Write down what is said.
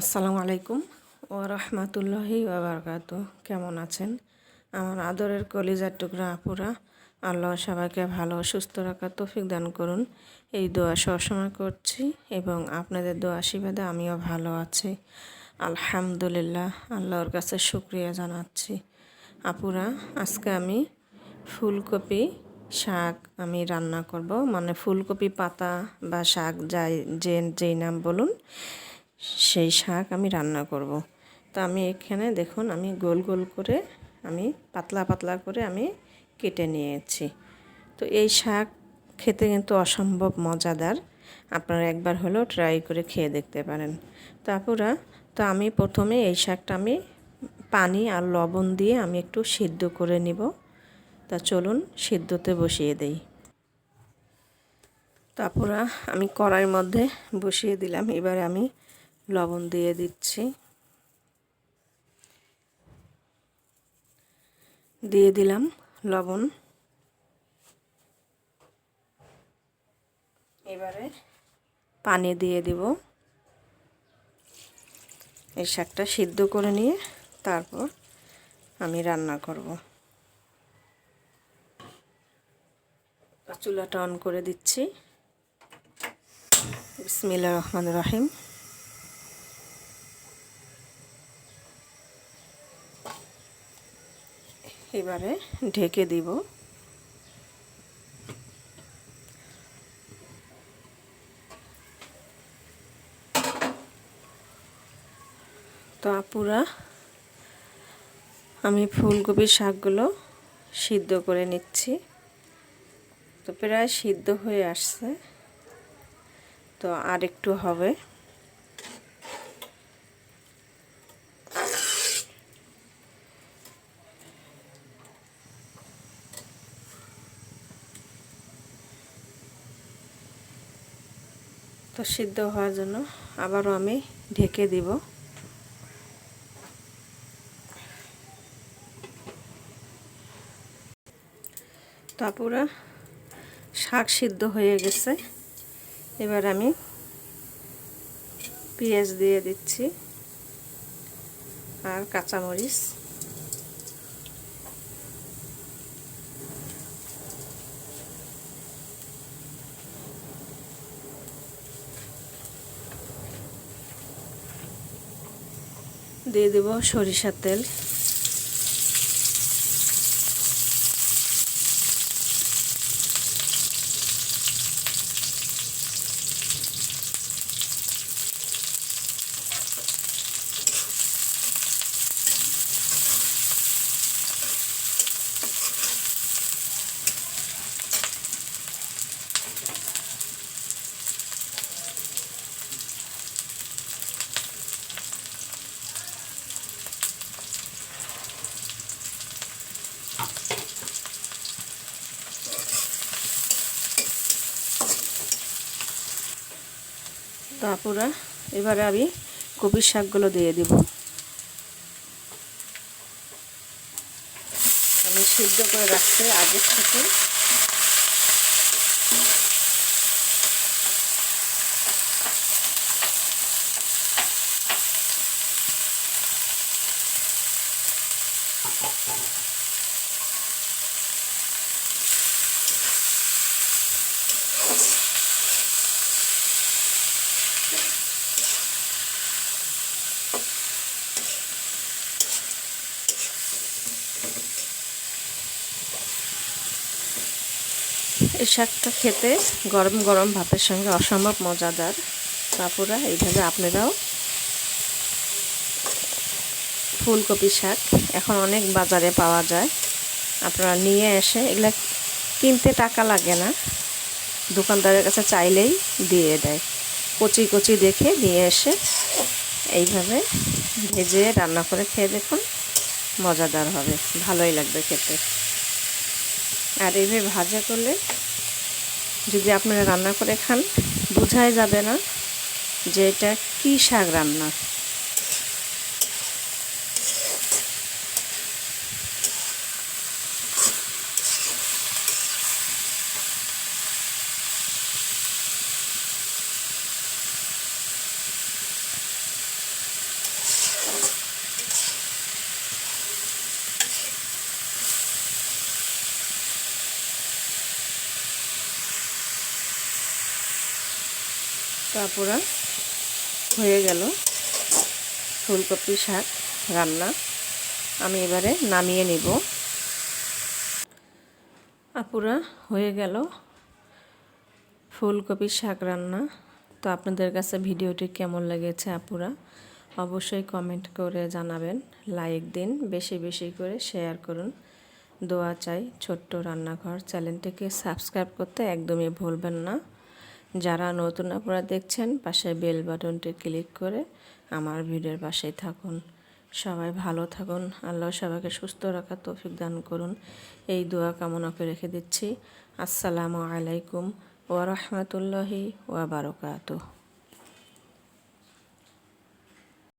আসসালামু আলাইকুম ও রহমতুল্লাহি বাবরকাত কেমন আছেন? আমার আদরের কলিজার টুকরা আপুরা, আল্লাহ সবাইকে ভালো সুস্থ রাখার তৌফিক দান করুন। এই দোয়া সবসময় করছি এবং আপনাদের দোয়া আশীর্বাদে আমিও ভালো আছি। আলহামদুলিল্লাহ, আল্লাহর কাছে শুক্রিয়া জানাচ্ছি। আপুরা, আজকে আমি ফুলকপি শাক আমি রান্না করব। মানে ফুলকপি পাতা বা শাক যাই যে যেই নাম বলুন সেই শাক আমি রান্না করব। তো আমি এখানে দেখুন, আমি গোল গোল করে আমি পাতলা পাতলা করে আমি কেটে নিয়েছি। তো এই শাক খেতে কিন্তু অসম্ভব মজাদার। আপনারা একবার হলেও ট্রাই করে খেয়ে দেখতে পারেন। তারপরা তো আমি প্রথমে এই শাকটা আমি পানি আর লবণ দিয়ে আমি একটু সিদ্ধ করে নিব। তা চলুন সিদ্ধতে বসিয়ে দেই। তারপরা আমি কড়াইয়ের মধ্যে বসিয়ে দিলাম। এবারে আমি লবণ দিয়ে দিচ্ছি। দিয়ে দিলাম লবণ। এবারে পানি দিয়ে দিব। এই শাকটা সিদ্ধ করে নিয়ে তারপর আমি রান্না করব। চুলাটা অন করে দিচ্ছি। বিসমিল্লা রহমান রাহিম। এবারে ঢেকে দিব। তো আপুরা, আমি ফুলকপির শাকগুলো সিদ্ধ করে নিচ্ছি। তো প্রায় সিদ্ধ হয়ে আসছে। তো আর একটু হবে। তো সিদ্ধ হওয়ার জন্য আবারও আমি ঢেকে দিব। তারপরে শাক সিদ্ধ হয়ে গেছে। এবার আমি পেঁয়াজ দিয়ে দিচ্ছি আর কাঁচামরিচ। দিয়ে দেব সরিষার তেল। তারপরে এবারে আমি কপির শাকগুলো দিয়ে দিব। আমি সিদ্ধ করে রাখতে আগের থেকে। এই শাকটা খেতে গরম গরম ভাতের সঙ্গে অসম্ভব মজাদার। তারপরে এইভাবে আপনারাও ফুলকপি শাক এখন অনেক বাজারে পাওয়া যায়। আপনারা নিয়ে এসে এগুলা কিনতে টাকা লাগে না। দোকানদারের কাছে চাইলেই দিয়ে দেয়। কচি কচি দেখে নিয়ে এসে এইভাবে ভেজে রান্না করে খেয়ে দেখুন, মজাদার হবে, ভালোই লাগবে খেতে। আর এইভাবে ভাজা করলে যদি আপনারা রান্না করে খান, বোঝাই যাবে না যে এটা কী শাক রান্না। আপুরা হয়ে গেল ফুলকপি শাক রান্না। আমি এবারে নামিয়ে নিব। আপুরা, হয়ে গেল ফুলকপি শাক রান্না। তো আপনাদের কাছে ভিডিওটি কেমন লেগেছে আপুরা? অবশ্যই কমেন্ট করে জানাবেন, লাইক দিন, বেশি বেশি করে শেয়ার করুন। দোয়া চাই ছোট্ট রান্নাঘর চ্যানেলটিকে সাবস্ক্রাইব করতে একদমই ভুলবেন না। যারা নতুন আপনারা দেখছেন পাশে বেল বাটনটি ক্লিক করে আমার ভিডিওর পাশেই থাকুন। সবাই ভালো থাকুন, আল্লাহ সবাইকে সুস্থ রাখার তৌফিক দান করুন। এই দোয়া কামনা করে রেখে দিচ্ছি। আসসালামু আলাইকুম ওয়া বারাকাতুহু।